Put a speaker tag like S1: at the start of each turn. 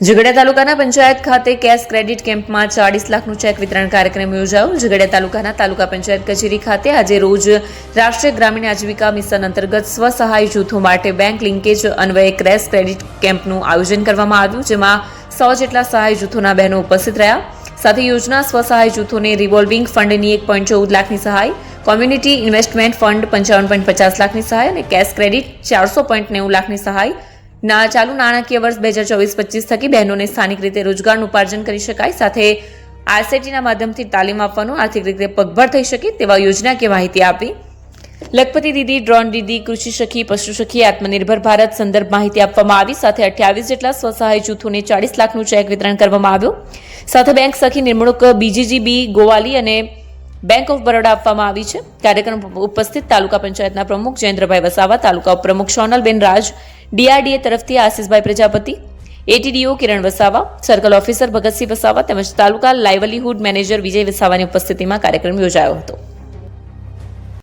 S1: ઝઘડિયા તાલુકાના પંચાયત ખાતે cache credit કેમ્પમાં ચાળીસ લાખનું ચેક વિતરણ કાર્યક્રમ યોજાયો. ઝઘડિયા તાલુકાના તાલુકા પંચાયત કચેરી ખાતે આજે રોજ રાષ્ટ્રીય ગ્રામીણ આજીવિકા મિશન અંતર્ગત સ્વસહાય જૂથો માટે બેંક લિંકેજ અન્વયે કેશ ક્રેડિટ કેમ્પનું આયોજન કરવામાં આવ્યું, જેમાં સો જેટલા સહાય જૂથોના બહેનો ઉપસ્થિત રહ્યા. સાથે યોજના સ્વસહાય જૂથોને રિવોલ્વિંગ ફંડની એક પોઈન્ટ ચૌદ લાખની સહાય કોમ્યુનિટી ઇન્વેસ્ટમેન્ટ ફંડ પંચાવન પોઈન્ટ પચાસ લાખની સહાય અને કેશ ક્રેડિટ ચારસો પોઈન્ટ નેવું લાખની સહાય ના, ચાલુ નાણાકીય વર્ષ બે હજાર ચોવીસ પચીસ થકી બહેનોને સ્થાનિક રીતે રોજગારનું ઉપાર્જન કરી શકાય. સાથે આરસેટીના માધ્યમથી તાલીમ આપવાનું, આર્થિક રીતે પગભર થઈ શકે તેવા યોજનાકીય માહિતી આપી. લખપતિ દીદી, ડ્રોન દીદી, કૃષિ સખી, પશુ સખી, આત્મનિર્ભર ભારત સંદર્ભ માહિતી આપવામાં આવી. સાથે અઠ્યાવીસ જેટલા સ્વસહાય જૂથોને ચાળીસ લાખનું ચેક વિતરણ કરવામાં આવ્યું. સાથે બેંક સખી નિમણૂક બીજીજીબી ગોવાલી અને બેંક ઓફ બરોડા આપવામાં આવી છે. કાર્યક્રમ ઉપસ્થિત તાલુકા પંચાયતના પ્રમુખ જયેન્દ્રભાઈ વસાવા, તાલુકા ઉપપ્રમુખ સોનલબેન રાજ ડીઆરડીએ તરફથી આશીષભાઈ Prajapati, ATDO Kiran Vasava, circle officer Bhagatsinh Vasava તેમજ તાલુકા લાઇવલીહુડ મેનેજર વિજય વસાવાની ઉપસ્થિતિમાં કાર્યક્રમ યોજાયો હતો.